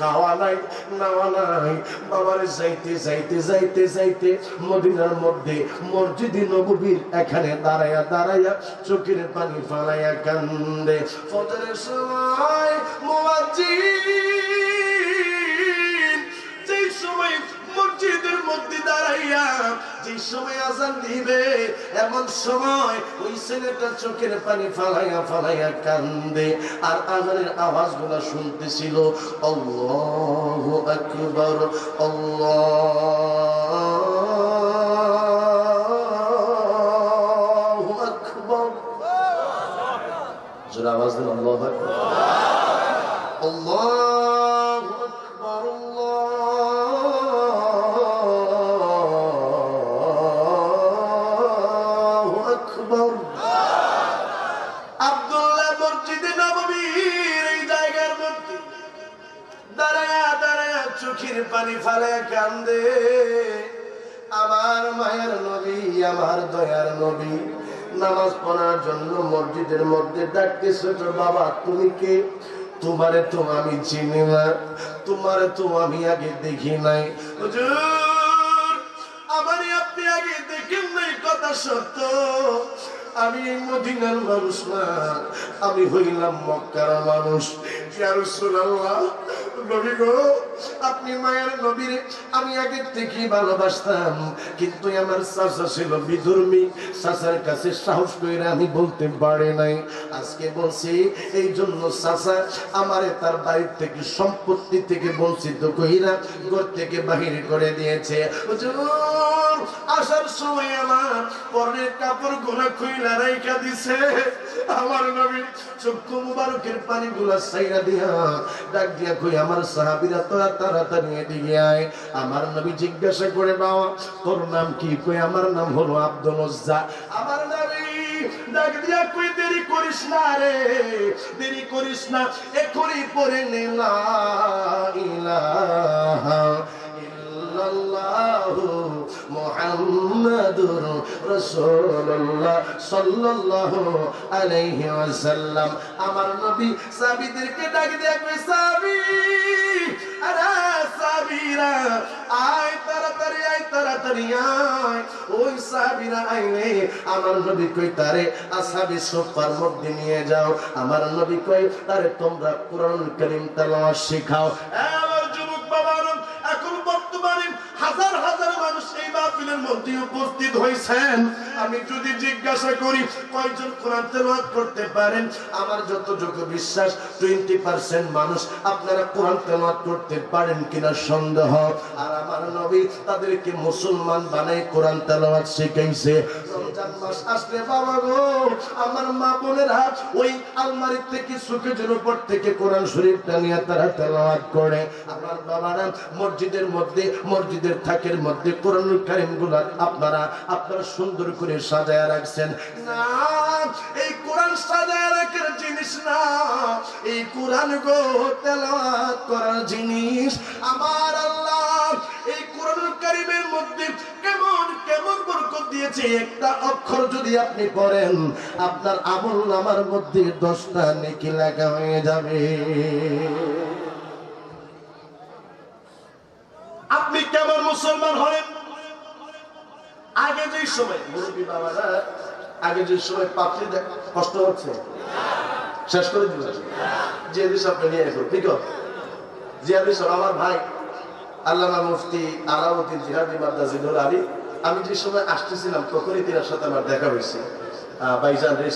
খাওয়া নাই, নাওয়া নাই। বাবার যাইতে যাইতে যাইতে যাইতে মদিনার মধ্যে মসজিদে নবীর এখানে দাঁড়ায়া দাঁড়াইয়া চোখের পানি ফালাইয়া কান্দে। ফজরের সময় মুয়াজ্জিন সময় আজান দিবে, এমন সময় ওই ছেলেটা চোখের পানি ফালাইয়া ফালাইয়া কান্দে, আর আজানের আওয়াজগুলো শুনতেছিল অল্লাহ আওয়াজ দিন অল্লাহ অল্লাহ চোখের পানি ফালে কান্দে। আমার মায়ের নবী, আমার দয়ার নবী, নামাজ পড়ার জন্য মসজিদের মধ্যে ডাকতেছে বাবা, তুমি কে? তোমারে তো আমি চিনি না, তোমারে তো আমি আগে দেখি নাই। আমারই আপনি আগে দেখেন নাই, কথা সত্য। আমি মদিনার মানুষ না, আমি হইলাম মক্কার মানুষ। রাসূলুল্লাহ, নবী গো আপনি মায়ের নবীর, আমি আগে থেকে ভালোবাসতাম, কিন্তু আমার চাচা ছিল বিধর্মী। চাচার কাছে সাহস করে আমি বলতে পারে নাই। আজকে বলছি এই জন্য চাচা আমারে তার বাড়ির থেকে, সম্পত্তি থেকে বঞ্চিত কহিরা ঘর থেকে বাহির করে দিয়েছে। হুজুর! আসার সময় আমার পরের কাপড়গুলা খুইলা রাইখা দিছে। আমার নবী চক্ষু মুবারকের পানি গুলা সাইরা দিয়া ডাক দিয়া কই আমার সাহাবীরা তোরা তাড়াতাড়ি এদিকে আয়। আমার নবী জিজ্ঞাসা করে, বাবা, তোর নাম কি? কই আমার নাম হলো আব্দুল উজ্জা আমার নবী ডাক দিয়া কই দেরি করিস না রে, দেরি করিস না, এখনই পড়ে নে, লা ইলাহা ইল্লাল্লাহু মুহাম্মাদুর রাসূলুল্লাহ সাল্লাল্লাহু আলাইহি ওয়াসাল্লাম। আমার নবী সাহাবীদেরকে ডাক দিয়ে সাহাবী, আরে সাহাবীরা, আয় তাড়াতাড়ি আয় তাড়াতাড়ি, আয়। ওই সাহাবীরা আইলে আমার নবী কই তারে আসহাবি সুফার মধ্যে নিয়ে যাও। আমার নবী কই তারে তোমরা কোরআন কারীম তেলাওয়াত শেখাও। মধ্যে উপস্থিত হয়েছেন, আমি যদি জিজ্ঞাসা করি, কয়জন কোরআন তেলাওয়াত করতে পারেন? আমার যতটুকু বিশ্বাস টোয়েন্টি পার্সেন্ট মানুষ আপনারা কোরআন তেলাওয়াত করতে পারেন কিনা সন্দেহ। আর আমার নবী তাদেরকে মুসলমান বানাই কোরআন তেলাওয়াত শিখাইছে। রমজান মাস আসলে বাবা গো, আমার মা বোনেরা ওই আলমারি থেকে সুকেজের উপর থেকে কোরআন শরীফটা নিয়ে তারা তেলাওয়াত করে। আমার বাবারা মসজিদের মধ্যে, মসজিদের থাকের মধ্যে কোরআনুল কারিমগুলা আপনারা আপনারা সুন্দর করে সাজায় রাখছেন। না, এই কোরআন সাজায় রাখার জিনিস না। এই কোরআন গো তেলাওয়াত করার জিনিস। আমার আল্লাহ, এই কোরআনুল কারিমের মধ্যে কেমন কেমন দিয়েছে? একটা অক্ষর যদি আপনি পড়েন, আপনার আমল নামার মধ্যে দশটা নেকি লেখা হয়ে যাবে। আপনি কেমন মুসলমান হলেন? আগে যে সময় মুরব্বী বাবারা আগে যে সময় পাত্রী কষ্ট হচ্ছে? শেষ করে দিল যে দেশ আপনি নিয়ে আসুন, ঠিক জিয়াদি আমার ভাই, আল্লামা মুফতি আলাউদ্দিন জিহাদি মাদ্রাজিদুল আলী। আমি যে সময় আসতেছিলাম, তখনই সাথে আমার দেখা হয়েছে। রেস্ট